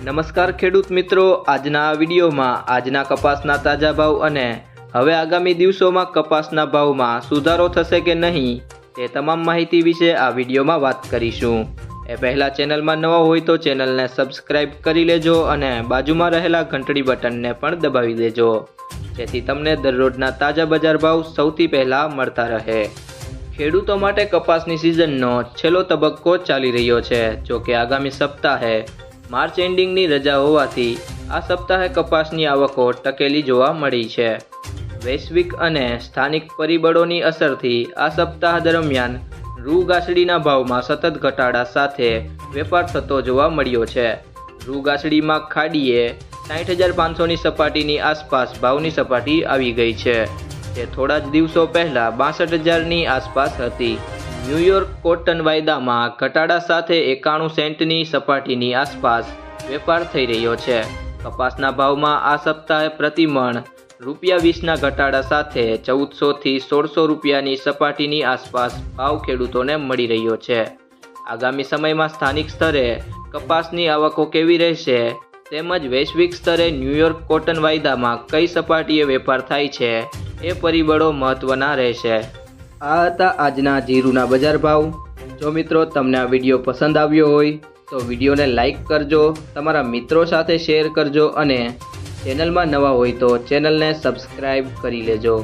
નમસ્કાર ખેડૂત મિત્રો, આજના આ વિડીયોમાં આજના કપાસના તાજા ભાવ અને હવે આગામી દિવસોમાં કપાસના ભાવમાં સુધારો થશે કે નહીં તે તમામ માહિતી વિશે આ વિડીયોમાં વાત કરીશું. એ પહેલાં ચેનલમાં નવા હોય તો ચેનલને સબસ્ક્રાઇબ કરી લેજો અને બાજુમાં રહેલા ઘંટડી બટનને પણ દબાવી દેજો. જેથી તમને દરરોજના તાજા બજાર ભાવ સૌથી પહેલાં મળતા રહે. ખેડૂતો માટે કપાસની સિઝનનો છેલ્લો તબક્કો ચાલી રહ્યો છે. જો કે આગામી સપ્તાહે માર્ચ એન્ડિંગની રજા હોવાથી આ સપ્તાહે કપાસની આવકો ટકેલી જોવા મળી છે. વૈશ્વિક અને સ્થાનિક પરિબળોની અસરથી આ સપ્તાહ દરમિયાન રૂ ગાસડીના ભાવમાં સતત ઘટાડા સાથે વેપાર થતો જોવા મળ્યો છે. રૂ ગાસડીમાં ખાડીએ સાઠ હજાર પાંચસોની સપાટીની આસપાસ ભાવની સપાટી આવી ગઈ છે. જે થોડા જ દિવસો પહેલાં બાસઠ હજારની આસપાસ હતી. ન્યૂયોર્ક કોટન વાયદામાં ઘટાડા સાથે એકાણું સેન્ટની સપાટીની આસપાસ વેપાર થઈ રહ્યો છે. કપાસના ભાવમાં આ સપ્તાહે પ્રતિમણ રૂપિયા વીસના ઘટાડા સાથે ચૌદસોથી સોળસો રૂપિયાની સપાટીની આસપાસ ભાવ ખેડૂતોને મળી રહ્યો છે. આગામી સમયમાં સ્થાનિક સ્તરે કપાસની આવકો કેવી રહેશે તેમજ વૈશ્વિક સ્તરે ન્યૂયોર્ક કોટન વાયદામાં કઈ સપાટીએ વેપાર થાય છે એ પરિબળો મહત્ત્વના રહેશે. આ હતા આજના જીરુના બજાર ભાવ. જો મિત્રો તમને આ વીડિયો પસંદ આવ્યો હોય, તો વિડીયોને લાઈક કરજો, તમારા મિત્રો સાથે શેર કરજો અને ચેનલમાં નવા હોય તો ચેનલને સબસ્ક્રાઈબ કરી લેજો.